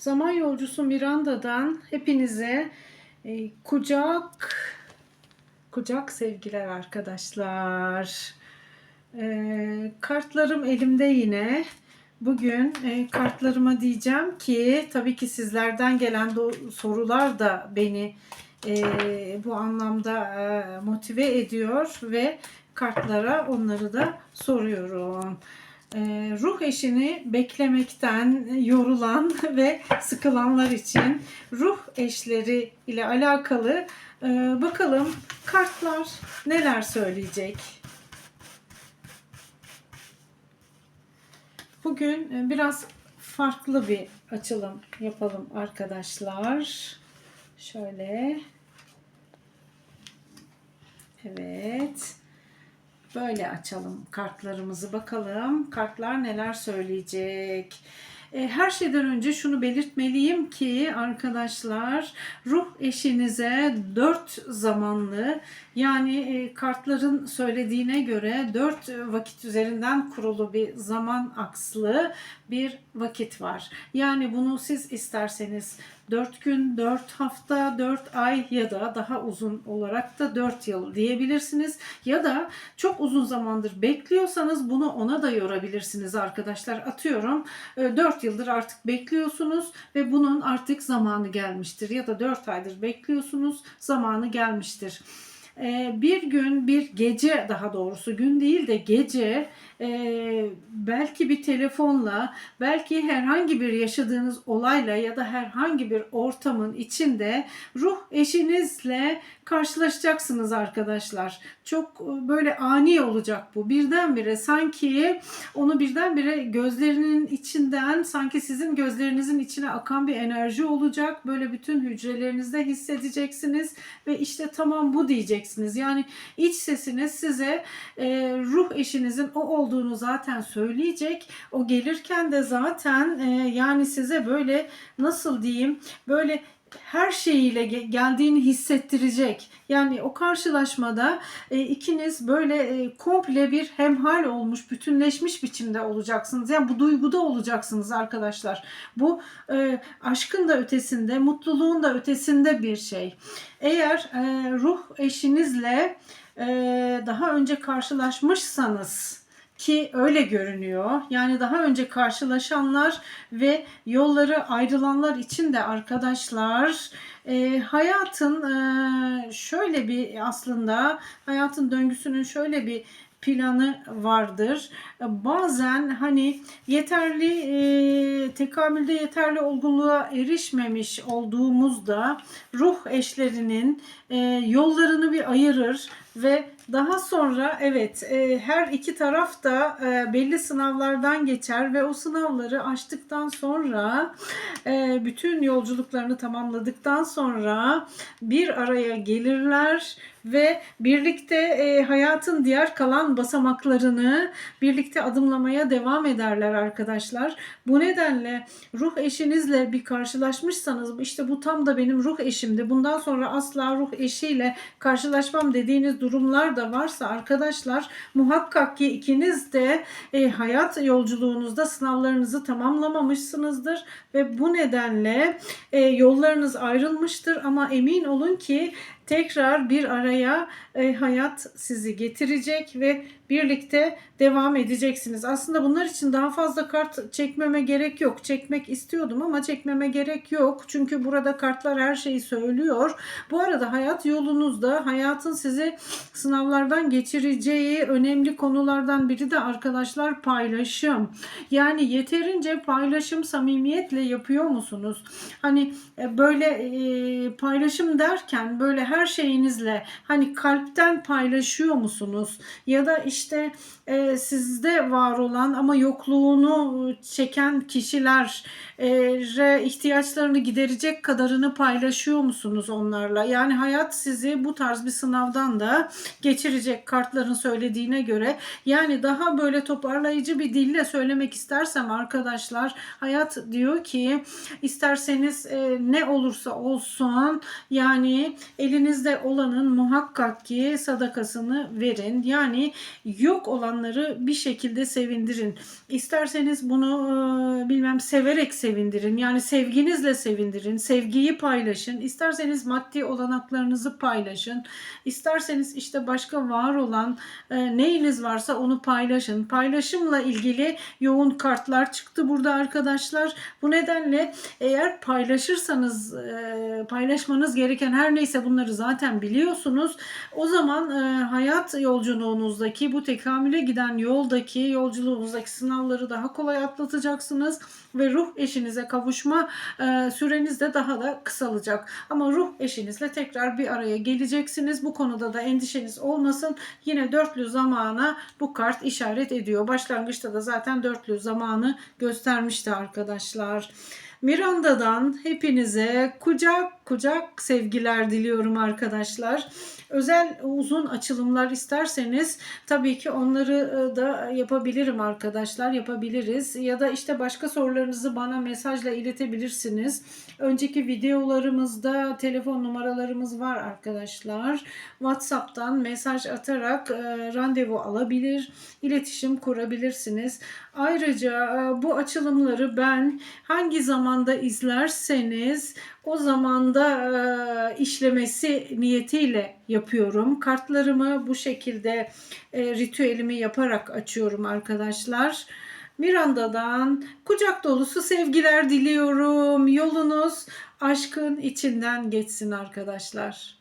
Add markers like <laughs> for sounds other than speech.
Zaman Yolcusu Miranda'dan hepinize e, kucak kucak sevgiler arkadaşlar. E, kartlarım elimde yine. Bugün e, kartlarıma diyeceğim ki tabii ki sizlerden gelen sorular da beni e, bu anlamda e, motive ediyor ve kartlara onları da soruyorum. E, ruh eşini beklemekten yorulan <laughs> ve sıkılanlar için ruh eşleri ile alakalı e, bakalım kartlar neler söyleyecek. Bugün e, biraz farklı bir açılım yapalım arkadaşlar. Şöyle. Evet. Böyle açalım kartlarımızı bakalım. Kartlar neler söyleyecek? E, Her şeyden önce şunu belirtmeliyim ki arkadaşlar ruh eşinize dört zamanlı yani e, kartların söylediğine göre dört vakit üzerinden kurulu bir zaman akslı bir vakit var. Yani bunu siz isterseniz 4 gün, 4 hafta, 4 ay ya da daha uzun olarak da 4 yıl diyebilirsiniz. Ya da çok uzun zamandır bekliyorsanız bunu ona da yorabilirsiniz arkadaşlar. Atıyorum 4 yıldır artık bekliyorsunuz ve bunun artık zamanı gelmiştir. Ya da 4 aydır bekliyorsunuz zamanı gelmiştir. Ee, bir gün bir gece daha doğrusu gün değil de gece e, belki bir telefonla belki herhangi bir yaşadığınız olayla ya da herhangi bir ortamın içinde ruh eşinizle karşılaşacaksınız arkadaşlar. Çok e, böyle ani olacak bu. Birdenbire sanki onu birdenbire gözlerinin içinden sanki sizin gözlerinizin içine akan bir enerji olacak. Böyle bütün hücrelerinizde hissedeceksiniz ve işte tamam bu diyeceksiniz. Yani iç sesiniz size e, ruh eşinizin o olduğunu zaten söyleyecek. O gelirken de zaten e, yani size böyle nasıl diyeyim böyle her şeyiyle ge- geldiğini hissettirecek. Yani o karşılaşmada e, ikiniz böyle e, komple bir hemhal olmuş, bütünleşmiş biçimde olacaksınız. Yani bu duyguda olacaksınız arkadaşlar. Bu e, aşkın da ötesinde, mutluluğun da ötesinde bir şey. Eğer e, ruh eşinizle e, daha önce karşılaşmışsanız ki öyle görünüyor. Yani daha önce karşılaşanlar ve yolları ayrılanlar için de arkadaşlar e, hayatın e, şöyle bir aslında hayatın döngüsünün şöyle bir planı vardır. Bazen hani yeterli e, tekamülde yeterli olgunluğa erişmemiş olduğumuzda ruh eşlerinin e, yollarını bir ayırır ve daha sonra evet e, her iki taraf da e, belli sınavlardan geçer ve o sınavları aştıktan sonra e, bütün yolculuklarını tamamladıktan sonra bir araya gelirler ve birlikte e, hayatın diğer kalan basamaklarını birlikte adımlamaya devam ederler arkadaşlar. Bu nedenle ruh eşinizle bir karşılaşmışsanız işte bu tam da benim ruh eşimdi. Bundan sonra asla ruh eşiyle karşılaşmam dediğiniz durumlar da varsa arkadaşlar muhakkak ki ikiniz de e, hayat yolculuğunuzda sınavlarınızı tamamlamamışsınızdır ve bu nedenle e, yollarınız ayrılmıştır ama emin olun ki tekrar bir araya e, hayat sizi getirecek ve birlikte devam edeceksiniz. Aslında bunlar için daha fazla kart çekmeme gerek yok. Çekmek istiyordum ama çekmeme gerek yok. Çünkü burada kartlar her şeyi söylüyor. Bu arada hayat yolunuzda hayatın sizi sınavlardan geçireceği önemli konulardan biri de arkadaşlar paylaşım. Yani yeterince paylaşım samimiyetle yapıyor musunuz? Hani e, böyle e, paylaşım derken böyle her şeyinizle hani kalpten paylaşıyor musunuz? Ya da işte e, sizde var olan ama yokluğunu çeken kişilere ihtiyaçlarını giderecek kadarını paylaşıyor musunuz onlarla? Yani hayat sizi bu tarz bir sınavdan da geçirecek kartların söylediğine göre. Yani daha böyle toparlayıcı bir dille söylemek istersem arkadaşlar hayat diyor ki isterseniz e, ne olursa olsun yani elinizde olanın muhakkak ki sadakasını verin. Yani yok olanları bir şekilde sevindirin. İsterseniz bunu e, bilmem severek sevindirin. Yani sevginizle sevindirin. Sevgiyi paylaşın. İsterseniz maddi olanaklarınızı paylaşın. İsterseniz işte başka var olan e, neyiniz varsa onu paylaşın. Paylaşımla ilgili yoğun kartlar çıktı burada arkadaşlar. Bu nedenle eğer paylaşırsanız e, paylaşmanız gereken her neyse bunları zaten biliyorsunuz. O zaman e, hayat yolculuğunuzdaki bu tekamüle giden yoldaki yolculuğunuzdaki sınavları daha kolay atlatacaksınız ve ruh eşinize kavuşma e, süreniz de daha da kısalacak. Ama ruh eşinizle tekrar bir araya geleceksiniz. Bu konuda da endişeniz olmasın. Yine dörtlü zamana bu kart işaret ediyor. Başlangıçta da zaten dörtlü zamanı göstermişti arkadaşlar. Miranda'dan hepinize kucak kucak sevgiler diliyorum arkadaşlar. Özel uzun açılımlar isterseniz tabii ki onları e, da yapabilirim arkadaşlar. Yapabiliriz. Ya da işte başka sorularınızı bana mesajla iletebilirsiniz. Önceki videolarımızda telefon numaralarımız var arkadaşlar. WhatsApp'tan mesaj atarak e, randevu alabilir, iletişim kurabilirsiniz. Ayrıca e, bu açılımları ben hangi zamanda izlerseniz o zamanda e, işlemesi niyetiyle yapıyorum. Kartlarımı bu şekilde e, ritüelimi yaparak açıyorum arkadaşlar. Miranda'dan kucak dolusu sevgiler diliyorum. Yolunuz aşkın içinden geçsin arkadaşlar.